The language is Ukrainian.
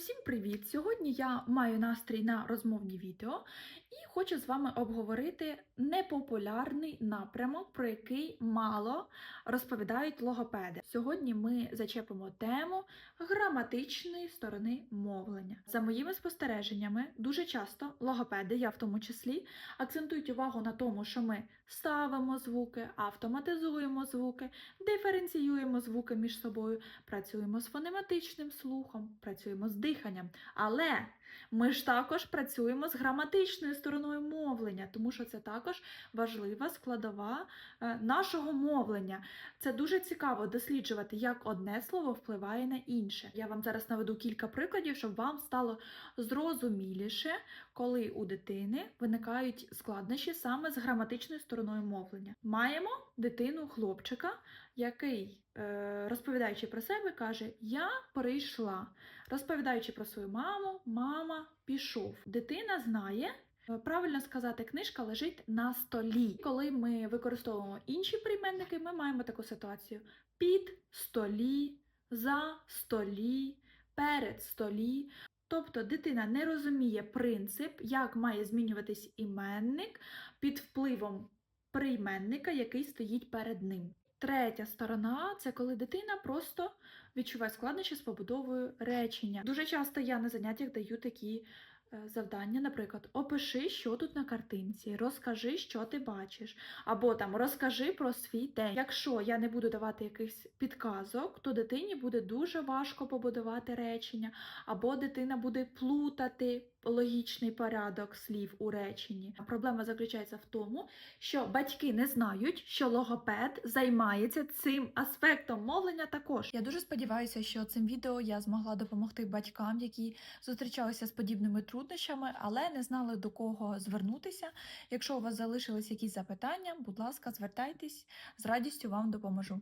Усім привіт! Сьогодні я маю настрій на розмовні відео і хочу з вами обговорити непопулярний напрямок, про який мало розповідають логопеди. Сьогодні ми зачепимо тему граматичної сторони мовлення. За моїми спостереженнями, дуже часто логопеди, я в тому числі, акцентують увагу на тому, що ми ставимо звуки, автоматизуємо звуки, диференціюємо звуки між собою, працюємо з фонематичним слухом, працюємо з диханням. Але ми ж також працюємо з граматичною стороною мовлення, тому що це також важлива складова е, нашого мовлення. Це дуже цікаво досліджувати, як одне слово впливає на інше. Я вам зараз наведу кілька прикладів, щоб вам стало зрозуміліше, коли у дитини виникають складнощі саме з граматичною стороною мовлення. Маємо дитину хлопчика, який, е, розповідаючи про себе, каже: Я прийшла. Розповідаючи про свою маму, мама пішов. Дитина знає. е, Правильно сказати, книжка лежить на столі. Коли ми використовуємо інші прийменники, ми маємо таку ситуацію: під столі, за столі, перед столі. Тобто дитина не розуміє принцип, як має змінюватись іменник під впливом прийменника, який стоїть перед ним. Третя сторона це коли дитина просто відчуває складнощі з побудовою речення. Дуже часто я на заняттях даю такі е, завдання, наприклад, опиши, що тут на картинці, розкажи, що ти бачиш, або там розкажи про свій день. Якщо я не буду давати якихось підказок, то дитині буде дуже важко побудувати речення, або дитина буде плутати логічний порядок слів у реченні. Проблема заключається в тому, що батьки не знають, що логопед займається цим аспектом мовлення також. Я дуже сподіваюся, що цим відео я змогла допомогти батькам, які зустрічалися з подібними труднощами, але не знали до кого звернутися. Якщо у вас залишились якісь запитання, будь ласка, звертайтесь з радістю вам допоможу.